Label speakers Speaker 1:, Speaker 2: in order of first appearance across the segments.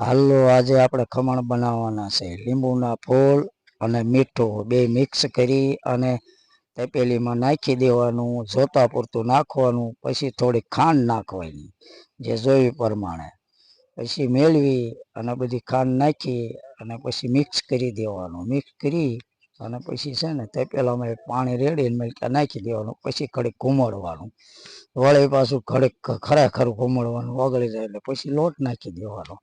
Speaker 1: હાલો, આજે આપણે ખમણ બનાવવાના છે. લીંબુના ફૂલ અને મીઠું, બે મિક્સ કરી અને તપેલીમાં નાખી દેવાનું, જોતા પૂરતું નાખવાનું, પછી થોડી ખાંડ નાખવાની, જે જોઈ પ્રમાણે. પછી મેળવી અને બધી ખાંડ નાખી અને પછી મિક્સ કરી દેવાનું. મિક્સ કરી અને પછી છે ને તપેલામાં પાણી રેડીને મિલકા નાખી દેવાનું, પછી ખડીક ઘૂમડવાનું. વળી પાછું ખડીક ખરેખર ઘૂમડવાનું, ઓગળી જાય એટલે પછી લોટ નાખી દેવાનો.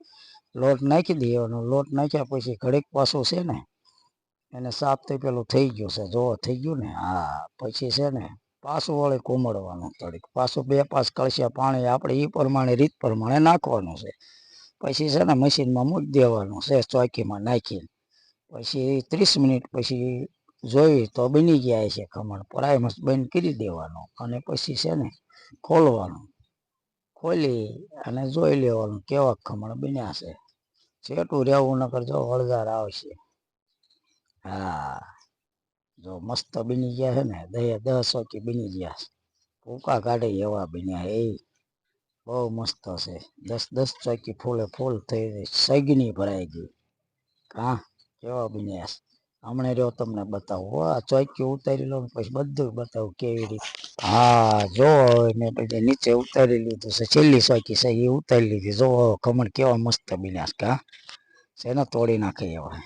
Speaker 1: લોટ નાખી દેવાનો. લોટ નાખ્યા પછી ઘડીક પાછું છે ને, એને સાફ તો પેલું થઈ ગયું છે. જો થઈ ગયું ને, હા, પછી છે ને, પાછું વળી કોમળવાનું થોડીક પાછું બે પાસ કળશિયા પાણી આપણે એ પ્રમાણે, રીત પ્રમાણે નાખવાનું છે. પછી છે ને, મશીનમાં મૂકી દેવાનું છે, ચોકીમાં નાખીને. પછી ત્રીસ મિનિટ પછી જોઈ તો બની ગયા છે ખમણ. પ્રાઇમસ બંધ કરી દેવાનું અને પછી છે ને, ખોલવાનું. ખોલી અને જોઈ લેવાનું કેવા ખમણ બન્યા છે. છેટું રહેવું નકર જો વળગાર આવશે. હા, જો મસ્ત બની ગયા છે ને, દહે દસ ચોકી બની ગયા છે. કૂકા કાઢે એવા બન્યા એ બહુ મસ્ત છે. દસ દસ ચોકી ફૂલે ફૂલ થઈ સગની ભરાઈ ગઈ. હા, કેવા બન્યા છે. હમણાં રહ્યો તમને બતાવો. આ ચોકી ઉતારી લો પછી બધું બતાવું કેવી રીતે. હા, જો મેં પછી નીચે ઉતારી લીધું છે. છેલ્લી ચોકી છે, એ ઉતારી લીધી. જો, ખમણ કેવા મસ્ત બન્યા છે કા છે ને તોડી નાખે એવા?